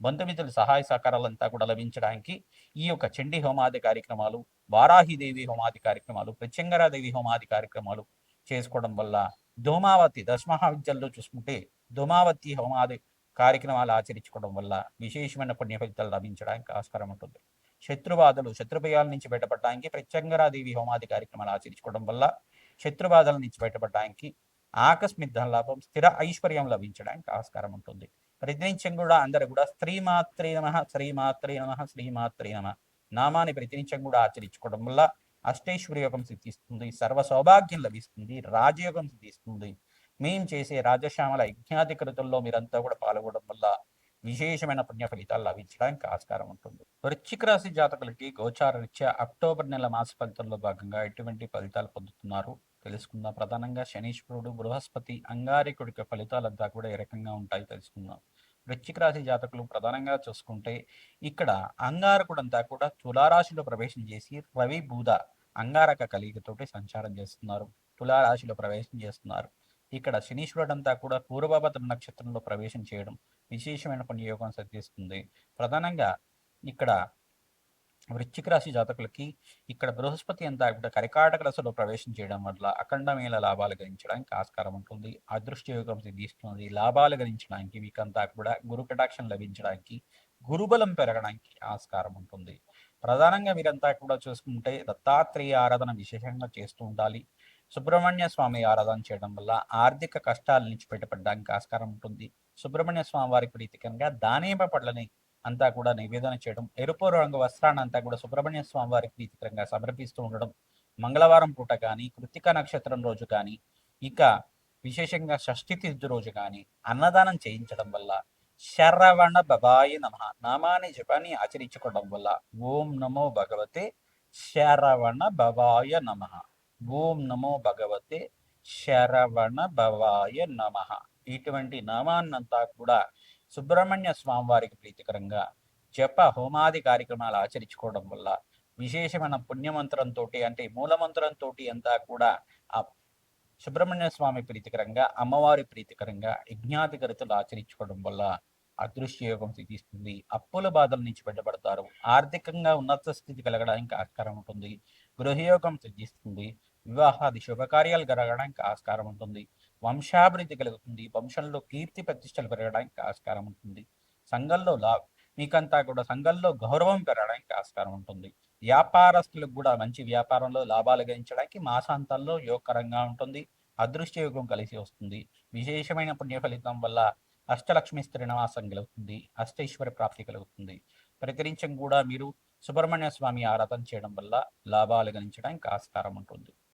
బంధుమిత్రుల సహాయ సహకారాలంతా కూడా లభించడానికి ఈ యొక్క చండీ హోమాది కార్యక్రమాలు వారాహిదేవి హోమాది కార్యక్రమాలు ప్రత్యంగరాదేవి హోమాది కార్యక్రమాలు చేసుకోవడం వల్ల ధూమావతి దశమహావిద్యల్లో చూసుకుంటే ధూమావతి హోమాది కార్యక్రమాలు ఆచరించుకోవడం వల్ల విశేషమైన పుణ్య ఫలితాలు లభించడానికి ఆస్కారం ఉంటుంది. శత్రుబాధలు శత్రుభయాల నుంచి బయటపడడానికి ప్రత్యంగరాదేవి హోమాది కార్యక్రమాలు ఆచరించుకోవడం వల్ల శత్రుబాధల నుంచి బయటపడడానికి ఆకస్మిక లాభం స్థిర ఐశ్వర్యం లభించడానికి ఆస్కారం ఉంటుంది. ప్రతినిత్యం కూడా అందరూ కూడా శ్రీమాత్రే నమ శ్రీమాత్రే నమ శ్రీమాత్రే నమ. నామాన్ని ప్రతినిత్యం కూడా ఆచరించుకోవడం వల్ల అష్టైశ్వర్యోగం సిద్ధిస్తుంది సర్వ సౌభాగ్యం లభిస్తుంది రాజయోగం సిద్ధిస్తుంది. మేము చేసే రాజశ్యామల యజ్ఞాది కృతుల్లో మీరంతా కూడా పాల్గొనడం వల్ల విశేషమైన పుణ్య ఫలితాలు లభించడానికి ఆస్కారం ఉంటుంది. వృశ్చిక రాశి జాతకులకి గోచార రీత్యా అక్టోబర్ నెల మాస ఫలితంలో భాగంగా ఎటువంటి ఫలితాలు పొందుతున్నారు? తెలుసుకుందాం. ప్రధానంగా శనీశ్వరుడు బృహస్పతి అంగారికుడి యొక్క ఫలితాలంతా కూడా ఏ రకంగా ఉంటాయి తెలుసుకుందాం. వృశ్చిక రాశి జాతకులు ప్రధానంగా చూసుకుంటే ఇక్కడ అంగారకుడు అంతా కూడా తులారాశిలో ప్రవేశం చేసి రవి బూధ అంగారక కలిగితోటి సంచారం చేస్తున్నారు. తులారాశిలో ప్రవేశం చేస్తున్నారు. ఇక్కడ శనీశ్వరుడు అంతా కూడా పూర్వభద్ర నక్షత్రంలో ప్రవేశం చేయడం విశేషమైన పుణ్యయోగం సిద్ధిస్తుంది ప్రధానంగా ఇక్కడ వృశ్చిక రాశి జాతకులకి ఇక్కడ బృహస్పతి అంతా కూడా కరికాటక రసలో ప్రవేశం చేయడం వల్ల అఖండమైన లాభాలు గణించడానికి ఆస్కారం ఉంటుంది. అదృష్ట యోగం సిద్ధిస్తుంది. లాభాలు గణించడానికి మీకంతా కూడా గురు కటాక్షం లభించడానికి గురుబలం పెరగడానికి ఆస్కారం ఉంటుంది. ప్రధానంగా మీరంతా కూడా చూసుకుంటే దత్తాత్రేయ ఆరాధన విశేషంగా చేస్తూ ఉండాలి. సుబ్రహ్మణ్య స్వామి ఆరాధన చేయడం వల్ల ఆర్థిక కష్టాల నుంచి బయటపడడానికి ఆస్కారం ఉంటుంది. సుబ్రహ్మణ్య స్వామి వారి ప్రీతికరంగా దానేమ పళ్ళని అంతా కూడా నివేదన చేయడం ఎరుపు రంగు వస్త్రాన్ని అంతా కూడా సుబ్రహ్మణ్య స్వామి వారికి ప్రీతికరంగా సమర్పిస్తూ ఉండడం మంగళవారం పూట కానీ కృతిక నక్షత్రం రోజు కానీ ఇక విశేషంగా షష్ఠి తిథి రోజు కానీ అన్నదానం చేయించడం వల్ల శరవణ బబాయి నమ నామాన్ని జపాన్ని ఆచరించుకోవడం వల్ల ఓం నమో భగవతే శరవణ బవాయ నమ ఓం నమో భగవతే శరవణ భవాయ నమ ఇటువంటి నామాన్నంతా కూడా సుబ్రహ్మణ్య స్వామి వారికి ప్రీతికరంగా జప హోమాది కార్యక్రమాలు ఆచరించుకోవడం వల్ల విశేషమైన పుణ్యమంత్రంతో అంటే మూలమంత్రంతో అంతా కూడా ఆ సుబ్రహ్మణ్య స్వామి ప్రీతికరంగా అమ్మవారి ప్రీతికరంగా యజ్ఞాధికరితలు ఆచరించుకోవడం వల్ల అదృశ్య యోగం సిద్ధిస్తుంది. అప్పుల బాధల నుంచి బయటపడతారు. ఆర్థికంగా ఉన్నత స్థితి కలగడానికి ఆస్కారం ఉంటుంది. గృహయోగం సిద్ధిస్తుంది. వివాహాది శుభకార్యాలు జరగడానికి ఆస్కారం ఉంటుంది. వంశాభివృద్ధి కలుగుతుంది. వంశంలో కీర్తి ప్రతిష్టలు పెరగడానికి ఆస్కారం ఉంటుంది. సంఘంలో లా మీకంతా కూడా సంఘంలో గౌరవం పెరగడానికి ఆస్కారం ఉంటుంది. వ్యాపారస్తులకు కూడా మంచి వ్యాపారంలో లాభాలు గణించడానికి మాసాంతాల్లో యోగకరంగా ఉంటుంది. అదృష్ట యోగం కలిసి వస్తుంది. విశేషమైన పుణ్య ఫలితం వల్ల అష్టలక్ష్మి శ్రీనివాసం కలుగుతుంది అష్టైశ్వర్య ప్రాప్తి కలుగుతుంది. ప్రతినిత్యం కూడా మీరు సుబ్రహ్మణ్య స్వామి ఆరాధన చేయడం వల్ల లాభాలు గణించడానికి ఆస్కారం ఉంటుంది.